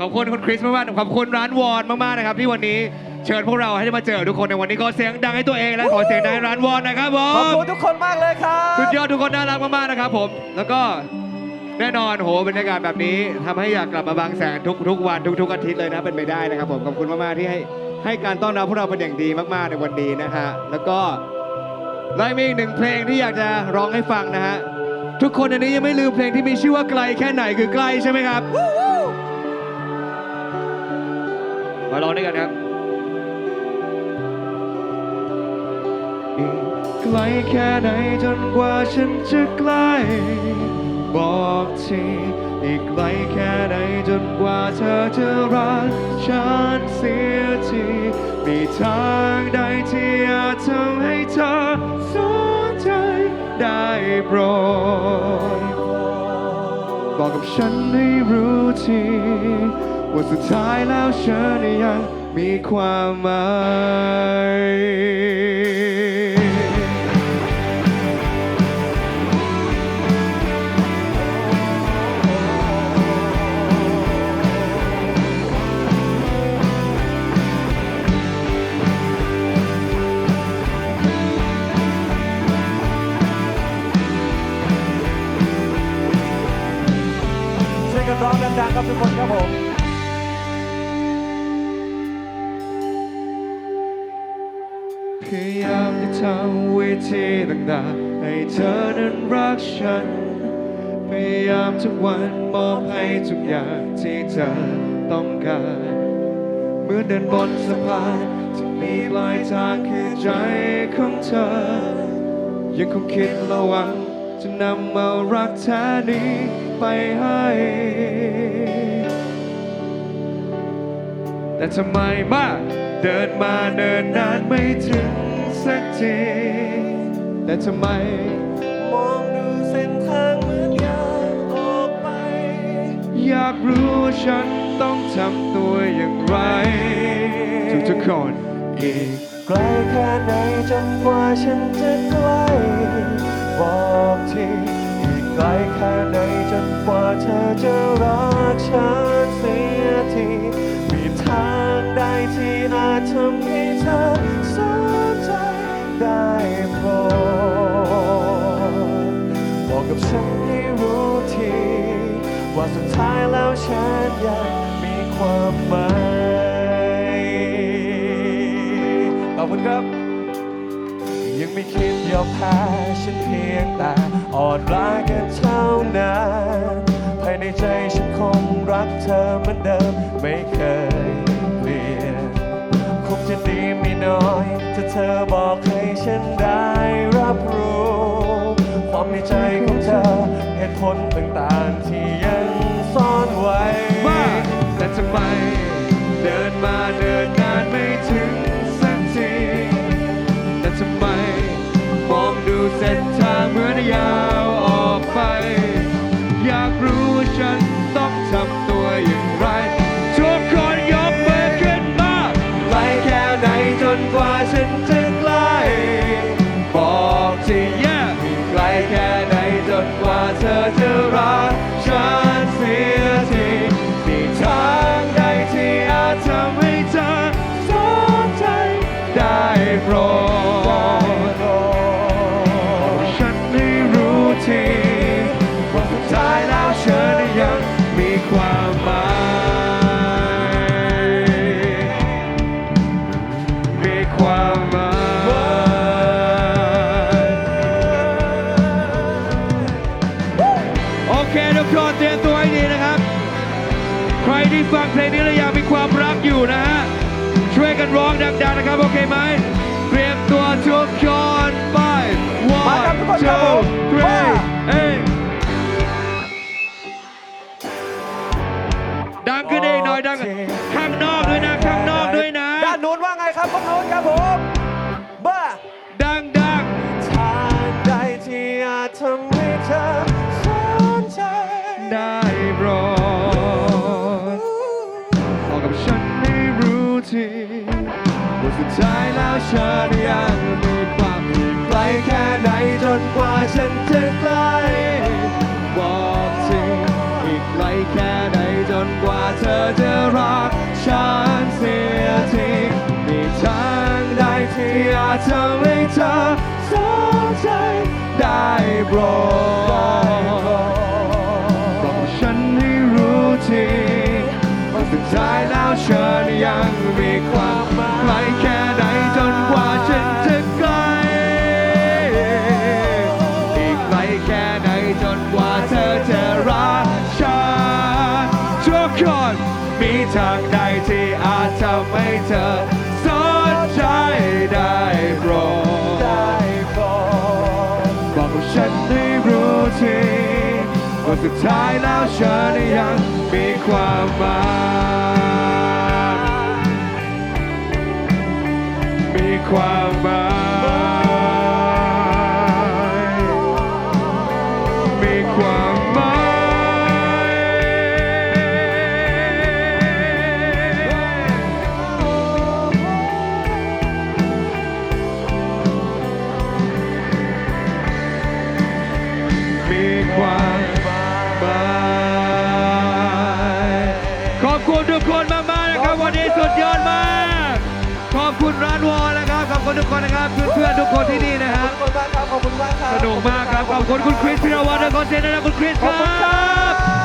ขอบคุณคุณคริสมากๆขอบคุณร้านวอนมากๆนะครับที่วันนี้เชิญพวกเราให้ได้มาเจอทุกคนในวันนี้ขอเสียงดังให้ตัวเองและขอเสียงดังให้ร้านวอนนะครับผขอบมคุณทุกคนมากเลยครับ สุดยอดทุกคนน่ารักมากๆนะครับผม แล้วก็แน่นอนโหบรรยากาศแบบนี้ทำให้อยากกลับมาบางแสนทุกทุกวันทุกๆอาทิตย์เลยนะเป็นไปได้นะครับผมขอบคุณมากๆที่ให้ให้การต้อนรับพวกเราเป็นอย่างดีมากๆในวันนี้นะฮะแล้วก็เรามีอีกหนึ่งเพลงที่อยากจะร้องให้ฟังนะฮะ ทุกคนในนี้ยังไม่ลืมเพลงที่มีชื่อว่าไกลแค่ไหนคือไกลใช่ไหมครับ มาร้องด้วยกันครับอีกไกลแค่ไหนจนกว่าฉันจะใกล้บอกทีอีกไกลแค่ไหนจนกว่าเธอจะรักฉันเสียทีมีทางใดที่อาจทำให้เธอสนใจได้โปรดบอกกับฉันให้รู้ที ว่าสุดท้ายแล้วฉันยังมีความหมายช่วยกันร้องดังๆครับทุกคนครับผม ยายามที่ทำวิธีต่างๆให้เธอนั้นรักฉัน พยายามทุกวันมอบให้ทุกอย่างที่เธอต้องการเมื่อเดินบนสะพานที่มีปลายทางคือใจของเธอ ยังคงคิดระวังจะนำเอารักแท้นี้ไปให้ แต่ทำไมมา เดินมาเดินนานไม่ถึงสักทีแต่ทำไม มองดูเส้นทางเหมือนอยากออกไป อยากรู้ว่าฉันต้องทำตัวอย่างไร ทุกทุกๆคนอีกไกลแค่ไหนจนกว่าฉันจะใกล้บอกทีอีกไกลแค่ไหนจนกว่าเธอจะรักฉันสียทีมีทางใด ที่อาจทำให้เธอสนใจได้โปรดบอกกับฉันให้รู้ทีว่าสุดท้ายแล้วฉันยังมีความหมายขอบคุณครับ ยังไม่คิดยอมแพ้ฉันเพียงแต่อ่อนล้ากันเท่านั้นภายในใจฉันคงรักเธอเหมือนเดิม เหตุผลต่างๆที่ยังซ่อนไว้ว่าแต่ทำไมเดินมาเดินนานไม่ถึงสักที แต่ทำไมมองดูเส้นทางเหมือนยาวออกไป อยากรู้ว่าฉันต้องทำตัวอย่างไร ทุกคนยกมือขึ้นมาไกลแค่ไหนจนกว่าฉันจะ โอเคทุกคนเตรียมตัวให้ดีนะครับ ใครที่ฟังเพลงนี้แล้วอยากมีความรักอยู่นะฮะ ช่วยกันร้องดังๆนะครับ โอเคไหม เตรียมตัวทุกคน ทีบทสุดท้ายแล้วฉันยังมีความไกลแค่ไหนจนกว่าฉันจะไกลบอกทีอีกไกลแค่ไหนจนกว่าเธอจะรักฉันเสียทีมีทางใดที่อาจทำให้เธอสนใจได้โปรดบอกฉันให้รู้ที สุดท้ายแล้วฉันยังมีความหมายไกลแค่ไหนจนกว่าฉันจะไกล อีกไกลแค่ไหนจนกว่าเธอจะรักฉันทุกคนมีทางใดที่อาจทำให้เธอสนใจได้โปรดได้โปรดบอกฉันให้รู้ที ว่าสุดท้ายแล้วฉันยังมีความหมายมีความหมาย คุณทุกคนมากๆนะครับ วันนี้สุดยอดมาก ขอบคุณร้านวอลนะครับขอบคุณทุกคนนะครับเพื่อนๆทุกคนที่นี่นะครับขอบคุณมากครับขอบคุณมากครับสนุกมากครับขอบคุณคุณคริสพิรวัตรและคอนเทนต์นะครับคุณคริสขอบคุณคครัรับบขอบคุณครับผมขอบคุณครับ